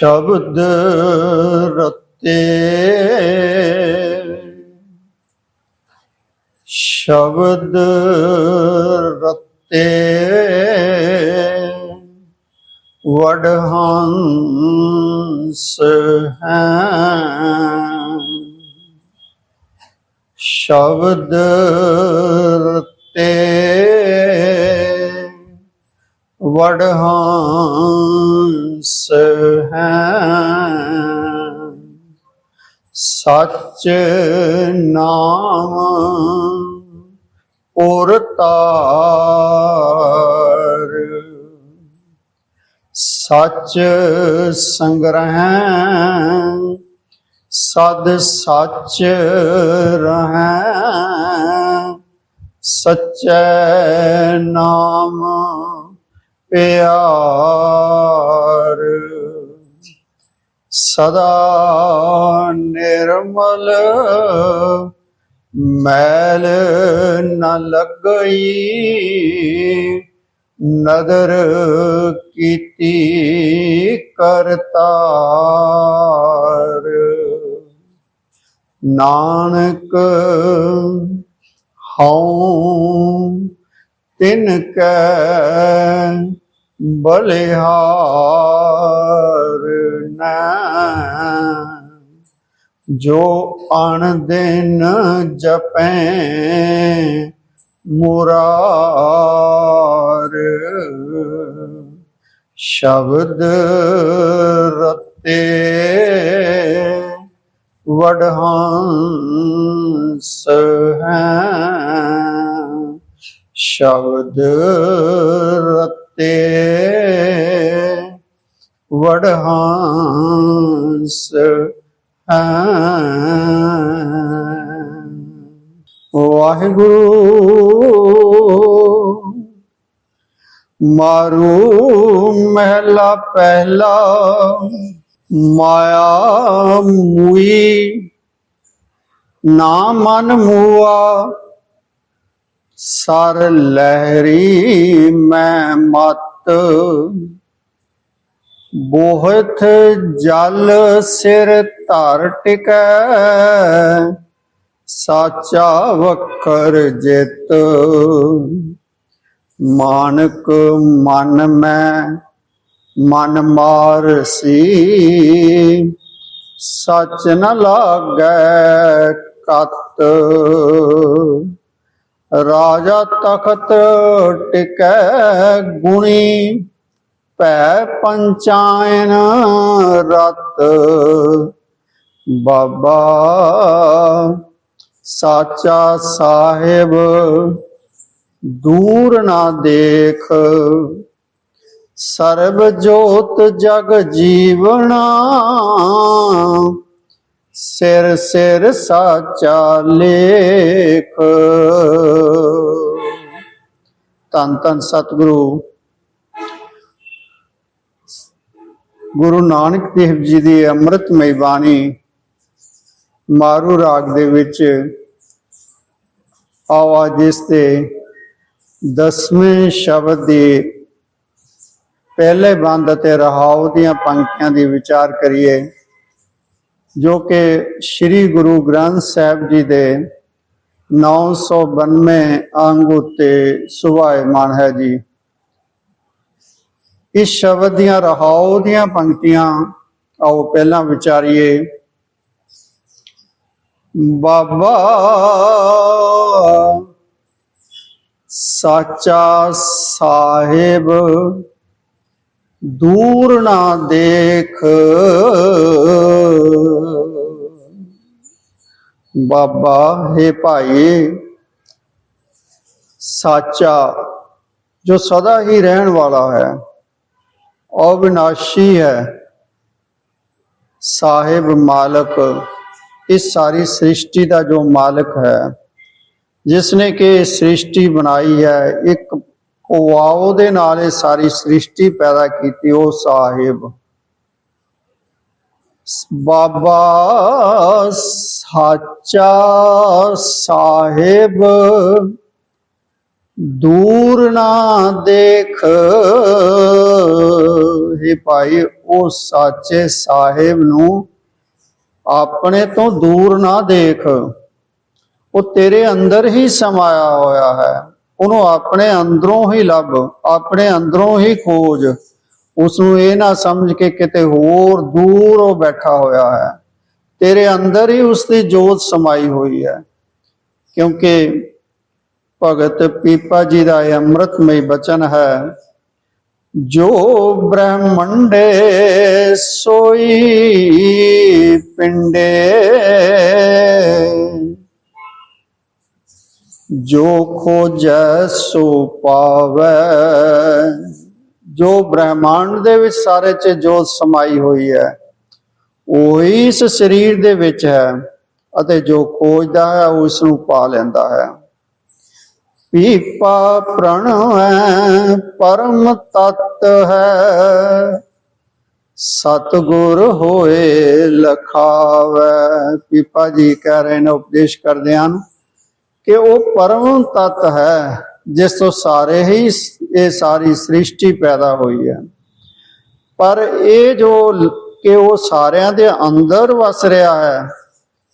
ਸ਼ਬਦ ਰਤੇ। ਸ਼ਬਦ ਰਤੇ। ਵਡਹੰਸ ਹੈ। ਸ਼ਬਦ ਰਤੇ। ਵਡਹੰਸ ਹੈ। ਸਚ ਨਾਮ ਉਰਤਾਰ। ਸਚ ਸੰਗ੍ਰਹਿ ਸਦ ਸਚ ਰਹਿ। ਸਚੈ ਨਾਮ ਪਿਆਰ। ਸਦਾ ਨਿਰਮਲ ਮੈਲ ਨਾ ਲੱਗਈ। ਨਦਰ ਕੀਤੀ ਕਰਤਾਰ ਨਾਨਕ ਹਉ ਤਿਨ ਕੈ ਬਲਿਹਾਰ ਨਾ। ਜੋ ਅਣ ਦਿਨ ਜਪੈ ਮੁਰਾਰ ਸ਼ਬਦ ਰਤੇ ਵਡਹੰਸ ਹੈ। ਸ਼ਬਦ ਰਤੇ ਵਡਹੰਸ ਹੈ। ਵਾਹਿਗੁਰੂ ਮਾਰੂ ਮਹਿਲਾ ਪਹਿਲਾ ਮਾਇਆ ਮੂਈ ਨਾ ਮਨ ਮੂਆ ਸਰ ਲਹਿਰੀ ਮੈਂ ਮਤ। ਬੋਹਤ ਜਲ ਸਿਰ ਧਰ ਟਿਕੈ। ਸਾਚਾ ਵਖਰ ਜਿਤ। ਮਾਨਕ ਮਨ ਮੈਂ ਮਨ ਮਾਰ ਸੀ। ਸਚ ਨ ਲਾਗੈ ਕਤ। ਰਾਜਾ ਤਖਤ ਟਿਕੈ ਗੁਣੀ, ਭੈ ਪੰਚਾਇਨ ਰਤ। ਬਾਬਾ ਸਾਚਾ ਸਾਹਿਬ, ਦੂਰ ਨਾ ਦੇਖ। ਸਰਬ ਜੋਤ ਜਗ ਜੀਵਣਾ ਸਿਰ ਸਿਰ ਸਾਚਾ ਲੇਖ। ਤਨ ਤਨ ਸਤਿਗੁਰੂ। ਗੁਰੂ ਨਾਨਕ ਦੇਵ ਜੀ ਦੀ ਅੰਮ੍ਰਿਤਮਈ ਬਾਣੀ ਮਾਰੂ ਰਾਗ ਦੇ ਵਿੱਚ ਆਵਾਜ਼ ਇਸ ਤੇ, ਦਸਵੇਂ ਸ਼ਬਦ ਦੇ ਪਹਿਲੇ ਬੰਦ ਅਤੇ ਰਹਾਉ ਦੀਆਂ ਪੰਕਤੀਆਂ ਦੀ ਵਿਚਾਰ ਕਰੀਏ। ਜੋ ਕਿ ਸ੍ਰੀ ਗੁਰੂ ਗ੍ਰੰਥ ਸਾਹਿਬ ਜੀ ਦੇ 992 ਅੰਗ ਉਤੇ ਸੁਭਾਇਮਾਨ ਹੈ ਜੀ। ਇਸ ਸ਼ਬਦ ਦੀਆਂ ਰਹਾਉ ਦੀਆਂ ਪੰਕਤੀਆਂ ਆਓ ਪਹਿਲਾਂ ਵਿਚਾਰੀਏ। ਬਾਬਾ ਸਾਚਾ ਸਾਹਿਬ ਦੂਰ ਨਾ ਦੇਖ। ਬਾਬਾ, ਹੈ ਭਾਈ, ਸਾਚਾ, ਜੋ ਸਦਾ ਹੀ ਰਹਿਣ ਵਾਲਾ ਹੈ, ਅਵਿਨਾਸ਼ੀ ਹੈ। ਸਾਹਿਬ ਮਾਲਕ, ਇਸ ਸਾਰੀ ਸ੍ਰਿਸ਼ਟੀ ਦਾ ਜੋ ਮਾਲਕ ਹੈ ਜਿਸ ਨੇ ਕਿ ਸ੍ਰਿਸ਼ਟੀ ਬਣਾਈ ਹੈ, ਇੱਕ ਕੁਆਓ ਦੇ ਨਾਲ ਇਹ ਸਾਰੀ ਸ੍ਰਿਸ਼ਟੀ ਪੈਦਾ ਕੀਤੀ, ਉਹ ਸਾਹਿਬ। ਬਾਬਾ ਸਾਚਾ ਸਾਹਿਬ, ਦੂਰ ਨਾ ਦੇਖ। ਹੇ ਭਾਈ, ਉਹ ਸਾਚੇ ਸਾਹਿਬ ਨੂੰ ਆਪਣੇ ਤੋਂ ਦੂਰ ਨਾ ਦੇਖ। ਉਹ ਤੇਰੇ ਅੰਦਰ ਹੀ ਸਮਾਇਆ ਹੋਇਆ ਹੈ। ਉਹਨੂੰ ਆਪਣੇ ਅੰਦਰੋਂ ਹੀ ਲੱਭ, ਆਪਣੇ ਅੰਦਰੋਂ ਹੀ ਖੋਜ। ਉਸ ਨੂੰ ਇਹ ਨਾ ਸਮਝ ਕੇ ਕਿਤੇ ਹੋਰ ਦੂਰ ਉਹ ਬੈਠਾ ਹੋਇਆ ਹੈ। ਤੇਰੇ ਅੰਦਰ ਹੀ ਉਸ ਦੀ ਜੋਤ ਸਮਾਈ ਹੋਈ ਹੈ। ਕਿਉਂਕਿ ਭਗਤ ਪੀਪਾ ਜੀ ਦਾ ਇਹ ਅੰਮ੍ਰਿਤਮਈ ਬਚਨ ਹੈ, ਜੋ ਬ੍ਰਹਮੰਡੇ ਸੋਈ ਪਿੰਡੇ ਜੋ ਖੋਜੈ ਸੋ ਪਾਵੈ। ਜੋ ਬ੍ਰਹਮੰਡ ਦੇ ਵਿੱਚ ਸਾਰੇ ਚ ਜੋਤ ਸਮਾਈ ਹੋਈ ਹੈ, ਉਹੀ ਇਸ ਸਰੀਰ ਦੇ ਵਿੱਚ ਹੈ ਅਤੇ ਜੋ ਖੋਜਦਾ ਹੈ ਉਸ ਨੂੰ ਪਾ ਲੈਂਦਾ ਹੈ। ਪੀਪਾ ਪ੍ਰਣ ਹੈ ਪਰਮ ਤਤ ਹੈ। ਸਤਗੁਰ ਹੋਏ ਲਖਾਵੈ। ਪੀਪਾ ਜੀ ਕਹਿ ਰਹੇ ਨੇ, ਉਪਦੇਸ਼ ਕਰਦੇ ਹਨ ਕਿ ਉਹ ਪਰਮ ਤਤ ਹੈ, ਜਿਸ ਤੋਂ ਸਾਰੇ ਹੀ ਇਹ ਸਾਰੀ ਸ੍ਰਿਸ਼ਟੀ ਪੈਦਾ ਹੋਈ ਹੈ। ਪਰ ਇਹ ਜੋ ਕਿ ਉਹ ਸਾਰਿਆਂ ਦੇ ਅੰਦਰ ਵਸ ਰਿਹਾ ਹੈ,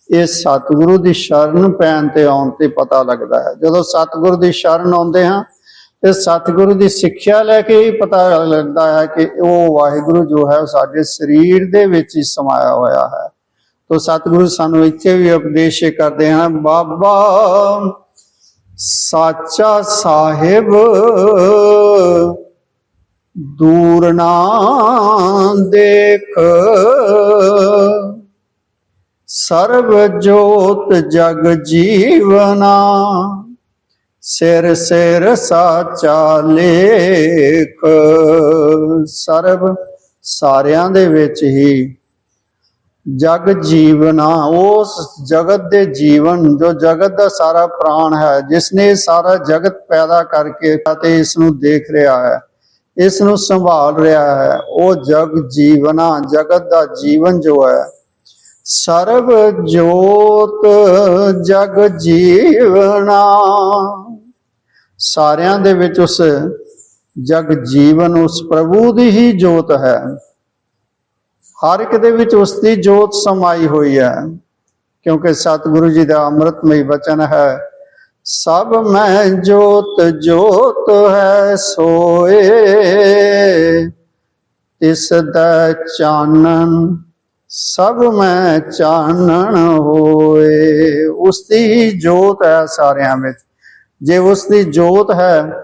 ਇਹ ਸਤਿਗੁਰੂ ਦੀ ਸ਼ਰਨ ਪੈਣ ਤੇ ਆਉਣ ਤੇ ਪਤਾ ਲੱਗਦਾ ਹੈ। ਜਦੋਂ ਸਤਿਗੁਰੂ ਦੀ ਸ਼ਰਨ ਆਉਂਦੇ ਹਾਂ, ਤੇ ਸਤਿਗੁਰੂ ਦੀ ਸਿੱਖਿਆ ਲੈ ਕੇ ਹੀ ਪਤਾ ਲੱਗਦਾ ਹੈ ਕਿ ਉਹ ਵਾਹਿਗੁਰੂ ਜੋ ਹੈ, ਉਹ ਸਾਡੇ ਸਰੀਰ ਦੇ ਵਿੱਚ ਹੀ ਸਮਾਇਆ ਹੋਇਆ ਹੈ। ਤੋ ਸਤਿਗੁਰੂ ਸਾਨੂੰ ਇੱਥੇ ਵੀ ਉਪਦੇਸ਼ ਕਰਦੇ ਹਨ ਬਾਬਾ ਸਾਚਾ ਸਾਹਿਬ ਦੂਰ ਨਾ ਦੇਖ। ਸਰਬ ਜੋਤ ਜਗ ਜੀਵਨਾ, ਸਿਰ ਸਿਰ ਸਾਚਾ ਲੇਖ। ਸਰਬ ਸਾਰਿਆਂ ਦੇ ਵਿੱਚ ਹੀ ਜਗ ਜੀਵਨਾ ਉਸ ਜਗਤ ਦੇ ਜੀਵਨ ਜੋ ਜਗਤ ਦਾ ਸਾਰਾ ਪ੍ਰਾਣ ਹੈ ਜਿਸ ਨੇ ਸਾਰਾ ਜਗਤ ਪੈਦਾ ਕਰਕੇ ਅਤੇ ਇਸ ਨੂੰ ਦੇਖ ਰਿਹਾ ਹੈ ਇਸ ਨੂੰ ਸੰਭਾਲ ਰਿਹਾ ਹੈ, ਉਹ ਜਗ ਜੀਵਨਾ, ਜਗਤ ਦਾ ਜੀਵਨ ਜੋ ਹੈ ਸਰਬ ਜੋਤ ਜਗ ਜੀਵਨਾ। ਸਾਰਿਆਂ ਦੇ ਵਿੱਚ ਉਸ ਜਗ ਜੀਵਨ, ਉਸ ਪ੍ਰਭੂ ਦੀ ਹੀ ਜੋਤ ਹੈ। ਹਰ ਇੱਕ ਦੇ ਵਿੱਚ ਉਸ ਦੀ ਜੋਤ ਸਮਾਈ ਹੋਈ ਹੈ, ਕਿਉਂਕਿ ਸਤਿਗੁਰੂ ਜੀ ਦਾ ਅੰਮ੍ਰਿਤਮਈ ਵਚਨ ਹੈ, ਸਭ ਮੈਂ ਜੋਤ ਜੋਤ ਹੈ ਸੋਏ ਇਸ ਦਾ ਚਾਨਣ ਸਭ ਮੈਂ ਚਾਨਣ ਹੋਏ। ਉਸ ਦੀ ਜੋਤ ਹੈ ਸਾਰਿਆਂ ਵਿੱਚ। ਜੇ ਉਸ ਦੀ ਜੋਤ ਹੈ,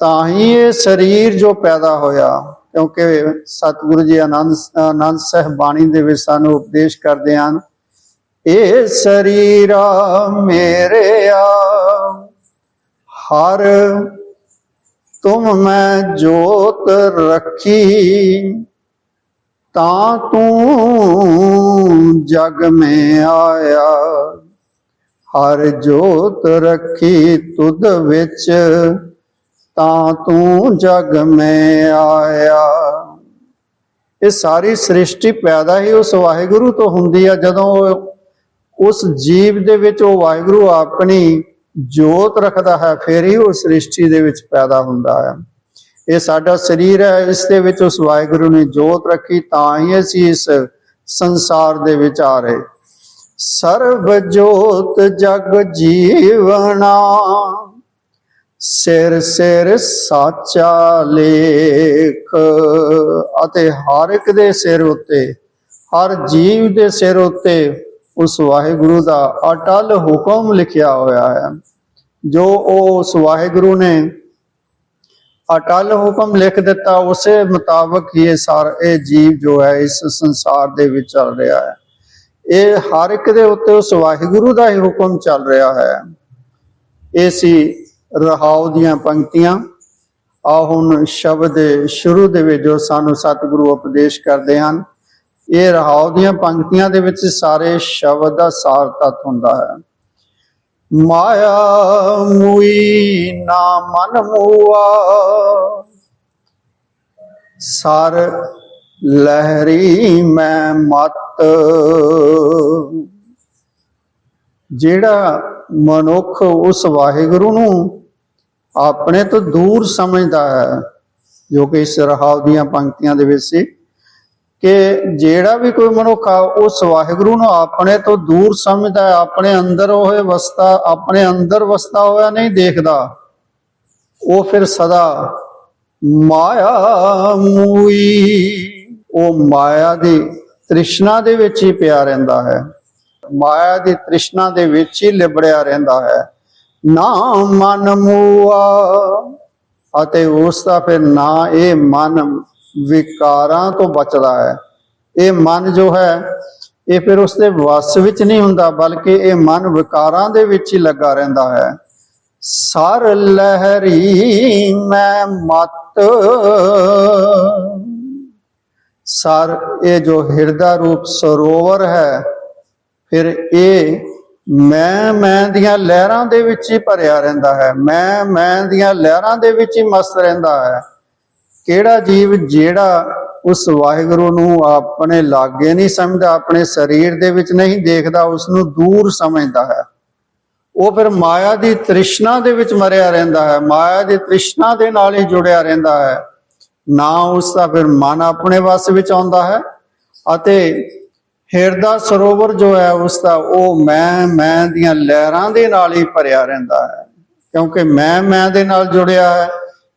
ਤਾਂ ਹੀ ਇਹ ਸਰੀਰ ਜੋ ਪੈਦਾ ਹੋਇਆ। ਕਿਉਂਕਿ ਸਤਿਗੁਰੂ ਜੀ ਆਨੰਦ ਆਨੰਦ ਸਾਹਿਬ ਬਾਣੀ ਦੇ ਵਿੱਚ ਸਾਨੂੰ ਉਪਦੇਸ਼ ਕਰਦੇ ਹਨ ਇਹ ਸਰੀਰਾ ਮੇਰਿਆ ਹਰ ਤੁਮ ਮੈਂ ਜੋਤ ਰੱਖੀ, ਤਾਂ ਤੂੰ ਜਗ ਮੈਂ ਆਇਆ, ਹਰ ਜੋਤ ਰੱਖੀ ਤੁਧ ਵਿੱਚ ਤਾਂ ਤੂੰ ਜਗ ਮੈਂ ਆਇਆ। ਇਹ ਸਾਰੀ ਸ੍ਰਿਸ਼ਟੀ ਪੈਦਾ ਹੀ ਉਸ ਵਾਹਿਗੁਰੂ ਤੋਂ ਹੁੰਦੀ ਆ, ਜਦੋਂ ਉਸ ਜੀਵ ਦੇ ਵਿੱਚ ਉਹ ਵਾਹਿਗੁਰੂ ਆਪਣੀ ਜੋਤ ਰੱਖਦਾ ਹੈ, ਫਿਰ ਹੀ ਉਹ ਸ੍ਰਿਸ਼ਟੀ ਦੇ ਵਿੱਚ ਪੈਦਾ ਹੁੰਦਾ ਹੈ ਇਹ ਸਾਡਾ ਸਰੀਰ ਹੈ, ਇਸ ਦੇ ਵਿੱਚ ਉਸ ਵਾਹਿਗੁਰੂ ਨੇ ਜੋਤ ਰੱਖੀ, ਤਾਂ ਹੀ ਅਸੀਂ ਇਸ ਸੰਸਾਰ ਦੇ ਵਿੱਚ ਆ ਰਹੇ। ਸਰਬ ਜੋਤ ਜਗ ਜੀਵਨਾ। ਸਿਰ ਸਿਰ ਸਾਚਾ ਲੇਖ, ਅਤੇ ਹਰ ਇੱਕ ਦੇ ਸਿਰ ਉੱਤੇ, ਹਰ ਜੀਵ ਦੇ ਸਿਰ ਉੱਤੇ ਉਸ ਵਾਹਿਗੁਰੂ ਦਾ ਅਟਲ ਹੁਕਮ ਲਿਖਿਆ ਹੋਇਆ ਹੈ। ਜੋ ਉਹ ਉਸ ਵਾਹਿਗੁਰੂ ਨੇ ਅਟਲ ਹੁਕਮ ਲਿਖ ਦਿੱਤਾ, ਉਸੇ ਮੁਤਾਬਕ ਹੀ ਇਹ ਸਾਰਾ, ਇਹ ਜੀਵ ਜੋ ਹੈ, ਇਸ ਸੰਸਾਰ ਦੇ ਵਿੱਚ ਚੱਲ ਰਿਹਾ ਹੈ। ਇਹ ਹਰ ਇੱਕ ਦੇ ਉੱਤੇ ਉਸ ਵਾਹਿਗੁਰੂ ਦਾ ਹੀ ਹੁਕਮ ਚੱਲ ਰਿਹਾ ਹੈ। ਇਹ ਸੀ ਰਹਾਉ ਦੀਆਂ ਪੰਕਤੀਆਂ। ਆ ਹੁਣ ਸ਼ਬਦ ਦੇ ਸ਼ੁਰੂ ਦੇ ਵਿੱਚ ਜੋ ਸਾਨੂੰ ਸਤਿਗੁਰੂ ਉਪਦੇਸ਼ ਕਰਦੇ ਹਨ, ਇਹ ਰਹਾਉ ਦੀਆਂ ਪੰਕਤੀਆਂ ਦੇ ਵਿੱਚ ਸਾਰੇ ਸ਼ਬਦ ਦਾ ਸਾਰ ਤੱਤ ਹੁੰਦਾ ਹੈ। ਮਾਇਆ ਮੁਈ ਨਾ ਮਨ ਮੂਆ, ਸਰ ਲਹਿਰੀ ਮੈਂ ਮਤ। ਜਿਹੜਾ ਮਨੁੱਖ ਉਸ ਵਾਹਿਗੁਰੂ ਨੂੰ ਆਪਣੇ ਤੋਂ ਦੂਰ ਸਮਝਦਾ ਹੈ, ਜੋ ਕਿ ਇਸ ਰਹਾਉ ਦੀਆਂ ਪੰਕਤੀਆਂ ਦੇ ਵਿੱਚ ਸੀ, ਕਿ ਜਿਹੜਾ ਵੀ ਕੋਈ ਮਨੁੱਖ ਆ, ਉਸ ਵਾਹਿਗੁਰੂ ਨੂੰ ਆਪਣੇ ਤੋਂ ਦੂਰ ਸਮਝਦਾ ਹੈ, ਆਪਣੇ ਅੰਦਰ ਉਹ ਵਸਤਾ ਆਪਣੇ ਅੰਦਰ ਵਸਤਾ ਹੋਇਆ ਨਹੀਂ ਦੇਖਦਾ। ਉਹ ਫਿਰ ਸਦਾ ਮਾਇਆ ਮੂਈ, ਉਹ ਮਾਇਆ ਦੀ ਤ੍ਰਿਸ਼ਨਾ ਦੇ ਵਿੱਚ ਹੀ ਪਿਆ ਰਹਿੰਦਾ ਹੈ। ਮਾਇਆ ਦੀ ਤ੍ਰਿਸ਼ਨਾ ਦੇ ਵਿੱਚ ਹੀ ਲਿਬੜਿਆ ਰਹਿੰਦਾ ਹੈ। ਨਾ ਮਨ ਮੂਆ ਅਤੇ ਉਸ ਦਾ ਫਿਰ ਨਾ ਇਹ ਮਨ ਵਿਕਾਰਾਂ ਤੋਂ ਬਚਦਾ ਹੈ। ਇਹ ਮਨ ਜੋ ਹੈ, ਇਹ ਫਿਰ ਉਸ ਦੇ ਵਸ ਵਿੱਚ ਨਹੀਂ ਹੁੰਦਾ, ਬਲਕਿ ਇਹ ਮਨ ਵਿਕਾਰਾਂ ਦੇ ਵਿੱਚ ਹੀ ਲੱਗਾ ਰਹਿੰਦਾ ਹੈ। ਸਰ ਲਹਿਰੀ ਮੈਂ ਮਤ। ਸਰ, ਇਹ ਜੋ ਹਿਰਦਾ ਰੂਪ ਸਰੋਵਰ ਹੈ ਫਿਰ ਇਹ ਮੈਂ ਮੈਂ ਦੀਆਂ ਲਹਿਰਾਂ ਦੇ ਵਿੱਚ ਹੀ ਭਰਿਆ ਰਹਿੰਦਾ ਹੈ। ਮੈਂ ਮੈਂ ਦੀਆਂ ਲਹਿਰਾਂ ਦੇ ਵਿੱਚ ਹੀ ਮਸਤ ਰਹਿੰਦਾ ਹੈ। ਕਿਹੜਾ ਜੀਵ ਜਿਹੜਾ ਉਸ ਵਾਹਿਗੁਰੂ ਨੂੰ ਆਪਣੇ ਲਾਗੇ ਨਹੀਂ ਸਮਝਦਾ, ਆਪਣੇ ਸਰੀਰ ਦੇ ਵਿੱਚ ਨਹੀਂ ਦੇਖਦਾ ਉਸ ਨੂੰ ਦੂਰ ਸਮਝਦਾ ਹੈ। ਉਹ ਫਿਰ ਮਾਇਆ ਦੀ ਤ੍ਰਿਸ਼ਨਾ ਦੇ ਵਿੱਚ ਮਰਿਆ ਰਹਿੰਦਾ ਹੈ। ਮਾਇਆ ਦੀ ਤ੍ਰਿਸ਼ਨਾ ਦੇ ਨਾਲ ਹੀ ਜੁੜਿਆ ਰਹਿੰਦਾ ਹੈ। ਨਾ ਉਸ ਦਾ ਫਿਰ ਮਨ ਆਪਣੇ ਵਸ ਵਿੱਚ ਆਉਂਦਾ ਹੈ ਅਤੇ ਹਿਰਦਾ ਸਰੋਵਰ ਜੋ ਹੈ ਉਸ ਦਾ, ਉਹ ਮੈਂ ਮੈਂ ਦੀਆਂ ਲਹਿਰਾਂ ਦੇ ਨਾਲ ਹੀ ਭਰਿਆ ਰਹਿੰਦਾ ਹੈ। ਕਿਉਂਕਿ ਮੈਂ ਮੈਂ ਦੇ ਨਾਲ ਜੁੜਿਆ ਹੈ,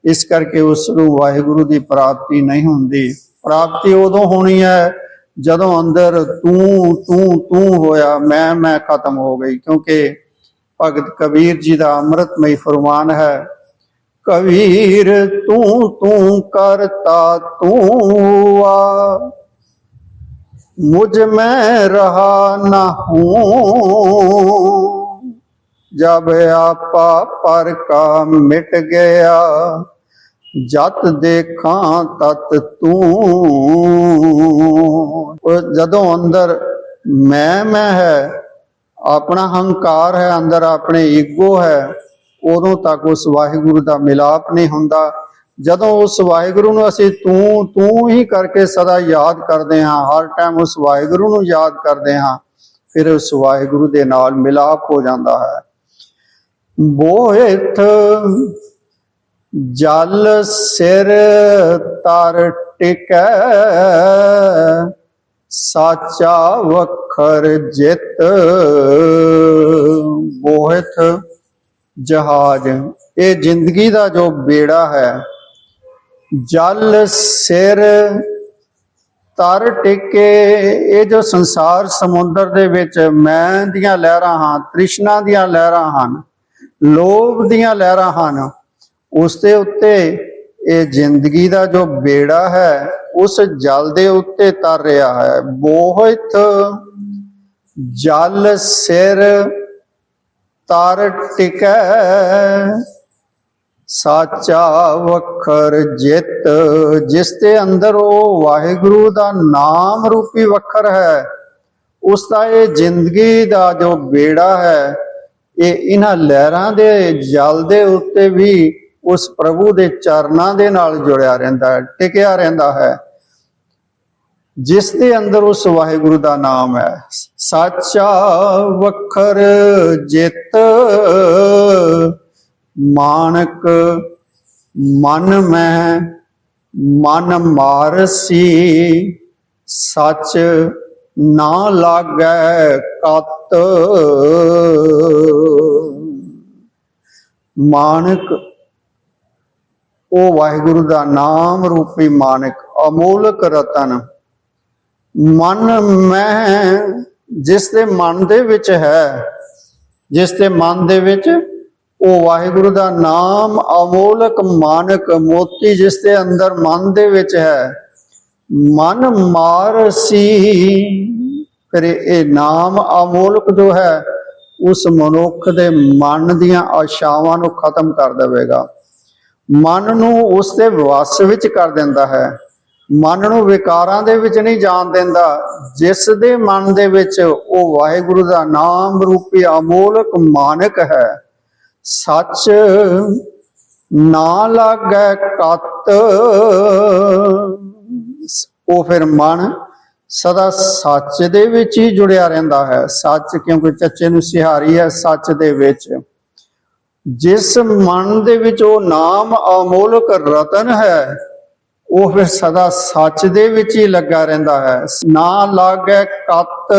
ਇਸ ਕਰਕੇ ਉਸ ਨੂੰ ਵਾਹਿਗੁਰੂ ਦੀ ਪ੍ਰਾਪਤੀ ਨਹੀਂ ਹੁੰਦੀ। ਪ੍ਰਾਪਤੀ ਉਦੋਂ ਹੋਣੀ ਹੈ ਜਦੋਂ ਅੰਦਰ ਤੂੰ ਤੂੰ ਤੂੰ ਹੋਇਆ, ਮੈਂ ਮੈਂ ਖਤਮ ਹੋ ਗਈ। ਕਿਉਂਕਿ ਭਗਤ ਕਬੀਰ ਜੀ ਦਾ ਅੰਮ੍ਰਿਤਮਈ ਫਰਮਾਨ ਹੈ, ਕਬੀਰ ਤੂੰ ਤੂੰ ਕਰਤਾ, ਤੂੰ ਆ। मुझ में रहा न हूं जब आपा पर का मिट गया ਜਤ ਦੇਖਾਂ ਤਤ ਤੂੰ ਉਹ ਜਦੋਂ ਅੰਦਰ ਮੈਂ ਮੈਂ ਹੈ ਆਪਣਾ ਹੰਕਾਰ ਹੈ ਅੰਦਰ ਆਪਣੇ ਈਗੋ ਹੈ ਉਦੋਂ ਤੱਕ ਉਸ ਵਾਹਿਗੁਰੂ ਦਾ ਮਿਲਾਪ ਨਹੀਂ ਹੁੰਦਾ ਜਦੋਂ ਉਸ ਵਾਹਿਗੁਰੂ ਨੂੰ ਅਸੀਂ ਤੂੰ ਤੂੰ ਹੀ ਕਰਕੇ ਸਦਾ ਯਾਦ ਕਰਦੇ ਹਾਂ, ਹਰ ਟਾਈਮ ਉਸ ਵਾਹਿਗੁਰੂ ਨੂੰ ਯਾਦ ਕਰਦੇ ਹਾਂ, ਫਿਰ ਉਸ ਵਾਹਿਗੁਰੂ ਦੇ ਨਾਲ ਮਿਲਾਪ ਹੋ ਜਾਂਦਾ ਹੈ। ਬੋਹਿਤ ਜਲ ਸਿਰ ਤਰ ਟਿਕੈ, ਸਾਚਾ ਵਖਰ ਜਿਤ, ਬੋਹਿਤ ਜਹਾਜ਼। ਇਹ ਜ਼ਿੰਦਗੀ ਦਾ ਜੋ ਬੇੜਾ ਹੈ ਜਲ ਸਿਰ ਤਰ ਟਿਕੇ, ਇਹ ਜੋ ਸੰਸਾਰ ਸਮੁੰਦਰ ਦੇ ਵਿੱਚ ਮੈਂ ਦੀਆਂ ਲਹਿਰਾਂ ਹਾਂ, ਤ੍ਰਿਸ਼ਨਾ ਦੀਆਂ ਲਹਿਰਾਂ ਹਨ, ਲੋਭ ਦੀਆਂ ਲਹਿਰਾਂ ਹਨ, ਉਸ ਦੇ ਉੱਤੇ ਇਹ ਜ਼ਿੰਦਗੀ ਦਾ ਜੋ ਬੇੜਾ ਹੈ, ਉਸ ਜਲ ਦੇ ਉੱਤੇ ਤਰ ਰਿਹਾ ਹੈ। ਬੋਹਿਤ ਜਲ ਸਿਰ ਤਰ ਟਿਕੈ ਸਾਚਾ ਵਖਰ ਜਿਤ, ਜਿਸ ਦੇ ਅੰਦਰ ਉਹ ਵਾਹਿਗੁਰੂ ਦਾ ਨਾਮ ਰੂਪੀ ਵਖਰ ਹੈ, ਉਸ ਦਾ ਇਹ ਜ਼ਿੰਦਗੀ ਦਾ ਜੋ ਬੇੜਾ ਹੈ, ਇਹ ਇਹਨਾਂ ਲਹਿਰਾਂ ਦੇ, ਜਲ ਦੇ ਉੱਤੇ ਵੀ ਉਸ ਪ੍ਰਭੂ ਦੇ ਚਰਨਾਂ ਦੇ ਨਾਲ ਜੁੜਿਆ ਰਹਿੰਦਾ ਹੈ, ਟਿਕਿਆ ਰਹਿੰਦਾ ਹੈ। ਜਿਸ ਦੇ ਅੰਦਰ ਉਸ ਵਾਹਿਗੁਰੂ ਦਾ ਨਾਮ ਹੈ, ਸਾਚਾ ਵਖਰ ਜਿਤ ਮਾਨਕ ਮਨ ਮੈਂ ਮਨ ਮਾਰਸੀ ਸੱਚ ਨਾ ਲਾਗੈ ਕਤ। ਮਾਨਕ ਉਹ ਵਾਹਿਗੁਰੂ ਦਾ ਨਾਮ ਰੂਪੀ ਮਾਨਕ, ਅਮੋਲਕ ਰਤਨ। ਮਨ ਮੈਂ ਜਿਸ ਦੇ ਮਨ ਦੇ ਵਿੱਚ ਹੈ, ਜਿਸ ਦੇ ਮਨ ਦੇ ਵਿੱਚ ਉਹ ਵਾਹਿਗੁਰੂ ਦਾ ਨਾਮ ਅਮੋਲਕ ਮਾਨਕ ਮੋਤੀ, ਜਿਸ ਦੇ ਅੰਦਰ ਮਨ ਦੇ ਵਿੱਚ ਹੈ, ਮਨ ਮਾਰ ਸੀ। ਫਿਰ ਇਹ ਨਾਮ ਅਮੋਲਕ ਜੋ ਹੈ, ਉਸ ਮਨੁੱਖ ਦੇ ਮਨ ਦੀਆਂ ਆਸ਼ਾਵਾਂ ਨੂੰ ਖਤਮ ਕਰ ਦੇਵੇਗਾ। ਮਨ ਨੂੰ ਉਸ ਦੇ ਵਸ ਵਿੱਚ ਕਰ ਦਿੰਦਾ ਹੈ। ਮਨ ਨੂੰ ਵਿਕਾਰਾਂ ਦੇ ਵਿੱਚ ਨਹੀਂ ਜਾਣ ਦਿੰਦਾ। ਜਿਸ ਦੇ ਮਨ ਦੇ ਵਿੱਚ ਉਹ ਵਾਹਿਗੁਰੂ ਦਾ ਨਾਮ ਰੂਪੀ ਅਮੋਲਕ ਮਾਨਕ ਹੈ। ਸੱਚ ਨਾ ਲਾਗੈ ਕਤ। ਉਹ ਫਿਰ ਮਨ ਸਦਾ ਸੱਚ ਦੇ ਵਿੱਚ ਹੀ ਜੁੜਿਆ ਰਹਿੰਦਾ ਹੈ। ਸੱਚ ਕਿਉਂਕਿ ਚੱਚੇ ਨੂੰ ਸਿਹਾਰੀ ਹੈ, ਸੱਚ ਦੇ ਵਿੱਚ। ਜਿਸ ਮਨ ਦੇ ਵਿੱਚ ਉਹ ਨਾਮ ਅਮੋਲਕ ਰਤਨ ਹੈ, ਉਹ ਫਿਰ ਸਦਾ ਸੱਚ ਦੇ ਵਿੱਚ ਹੀ ਲੱਗਾ ਰਹਿੰਦਾ ਹੈ। ਨਾ ਲਾਗੇ ਕਤ,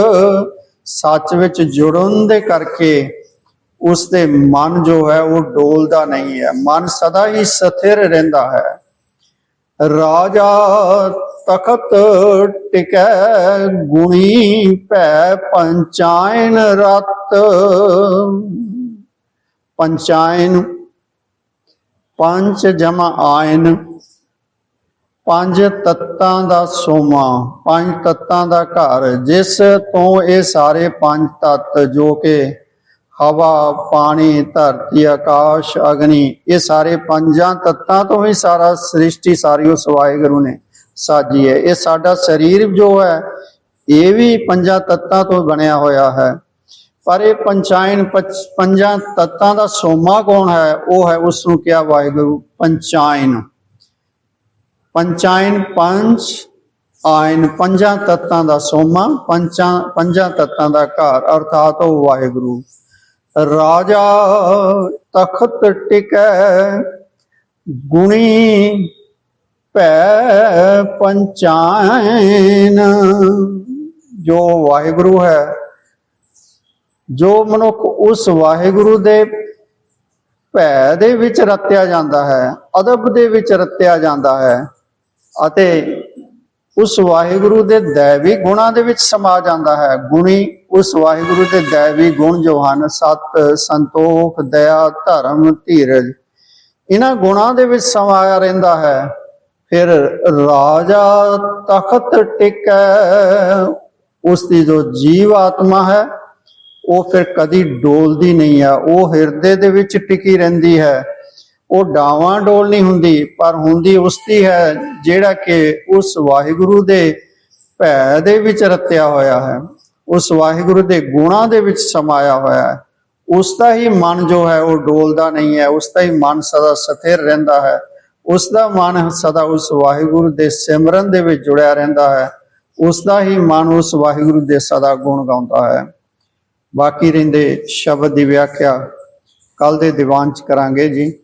ਸੱਚ ਵਿੱਚ ਜੁੜਨ ਦੇ ਕਰਕੇ ਉਸ ਦੇ ਮਨ ਜੋ ਹੈ ਉਹ ਡੋਲਦਾ ਨਹੀਂ ਹੈ। ਮਨ ਸਦਾ ਹੀ ਸਥਿਰ ਰਹਿੰਦਾ ਹੈ। ਰਾਜਾ ਤਖਤ ਟਿਕੈ ਗੁਣੀ ਭੈ ਪੰਚਾਇਨ ਰਤ। ਪੰਚਾਇਨ, ਪੰਜ ਜਮਾ ਆਇਨ, ਪੰਜ ਤੱਤਾਂ ਦਾ ਸੋਮਾ, ਪੰਜ ਤੱਤਾਂ ਦਾ ਘਰ। ਜਿਸ ਤੋਂ ਇਹ ਸਾਰੇ ਪੰਜ ਤੱਤ ਜੋ ਕਿ ਹਵਾ, ਪਾਣੀ, ਧਰਤੀ, ਆਕਾਸ਼, ਅਗਨੀ, ਇਹ ਸਾਰੇ ਪੰਜਾਂ ਤੱਤਾਂ ਤੋਂ ਵੀ ਸਾਰਾ ਸ੍ਰਿਸ਼ਟੀ ਸਾਰੀ ਉਸ ਵਾਹਿਗੁਰੂ ਨੇ ਸਾਜੀ ਹੈ। ਇਹ ਸਾਡਾ ਸਰੀਰ ਜੋ ਹੈ, ਇਹ ਵੀ ਪੰਜਾਂ ਤੱਤਾਂ ਤੋਂ ਬਣਿਆ ਹੋਇਆ ਹੈ। ਪਰ ਇਹ ਪੰਚਾਇਨ ਪੰਜਾਂ ਤੱਤਾਂ ਦਾ ਸੋਮਾ ਕੌਣ ਹੈ? ਉਹ ਹੈ ਉਸ ਨੂੰ ਕਿਹਾ ਵਾਹਿਗੁਰੂ, ਪੰਚਾਇਨ। ਪੰਚਾਇਨ ਪੰਜ, ਆਇਨ ਪੰਜਾਂ ਤੱਤਾਂ ਦਾ ਸੋਮਾ ਪੰਜਾਂ ਪੰਜਾਂ ਤੱਤਾਂ ਦਾ ਘਰ, ਅਰਥਾਤ ਉਹ ਵਾਹਿਗੁਰੂ। ਰਾਜਾ ਤਖਤ ਟਿਕੈ, ਗੁਣੀ ਭੈ ਪੰਚਾਇਨ। ਜੋ ਵਾਹਿਗੁਰੂ ਹੈ, ਜੋ ਮਨੁੱਖ ਉਸ ਵਾਹਿਗੁਰੂ ਦੇ ਭੈ ਦੇ ਵਿੱਚ ਰਤਿਆ ਜਾਂਦਾ ਹੈ, ਅਦਬ ਦੇ ਵਿੱਚ ਰਤਿਆ ਜਾਂਦਾ ਹੈ ਅਤੇ ਉਸ ਵਾਹਿਗੁਰੂ ਦੇ ਦੈਵੀ ਗੁਣਾਂ ਦੇ ਵਿੱਚ ਸਮਾ ਜਾਂਦਾ ਹੈ। ਗੁਣੀ ਉਸ ਵਾਹਿਗੁਰੂ ਦੇ ਦੈਵੀ ਗੁਣ ਜੋ ਹਨ, ਸਤ, ਸੰਤੋਖ, ਦਇਆ, ਧਰਮ, ਧੀਰਜ। ਇਹਨਾਂ ਗੁਣਾਂ ਦੇ ਵਿੱਚ ਸਮਾਇਆ ਰਹਿੰਦਾ ਹੈ। ਫਿਰ ਰਾਜਾ ਤਖਤ ਟਿਕੈ ਉਸ ਦੀ ਜੋ ਜੀਵ ਆਤਮਾ ਹੈ, ਉਹ ਫਿਰ ਕਦੀ ਡੋਲਦੀ ਨਹੀਂ ਆ ਉਹ ਹਿਰਦੇ ਦੇ ਵਿੱਚ ਟਿਕੀ ਰਹਿੰਦੀ ਹੈ। ਉਹ ਡਾਵਾਂ ਡੋਲ ਨਹੀਂ ਹੁੰਦੀ, ਪਰ ਹੁੰਦੀ ਉਸਦੀ ਹੈ, ਜਿਹੜਾ ਕਿ ਉਸ ਵਾਹਿਗੁਰੂ ਦੇ ਭੈ ਦੇ ਵਿੱਚ ਰਤਿਆ ਹੋਇਆ ਹੈ। ਉਸ ਵਾਹਿਗੁਰੂ ਦੇ ਗੁਣਾਂ ਦੇ ਵਿੱਚ ਸਮਾਇਆ ਹੋਇਆ ਹੈ। ਉਸ ਦਾ ਹੀ ਮਨ ਜੋ ਹੈ, ਉਹ ਡੋਲਦਾ ਨਹੀਂ ਹੈ। ਉਸ ਦਾ ਹੀ ਮਨ ਸਦਾ ਸਥਿਰ ਰਹਿੰਦਾ ਹੈ। ਉਸ ਦਾ ਮਨ ਸਦਾ ਉਸ ਵਾਹਿਗੁਰੂ ਦੇ ਸਿਮਰਨ ਦੇ ਵਿੱਚ ਜੁੜਿਆ ਰਹਿੰਦਾ ਹੈ। ਉਸ ਦਾ ਹੀ ਮਨ ਉਸ ਵਾਹਿਗੁਰੂ ਦੇ ਸਦਾ ਗੁਣ ਗਾਉਂਦਾ ਹੈ। ਬਾਕੀ ਰਹਿੰਦੇ ਸ਼ਬਦ ਦੀ ਵਿਆਖਿਆ ਕੱਲ ਦੇ ਦੀਵਾਨ ਚ ਕਰਾਂਗੇ ਜੀ।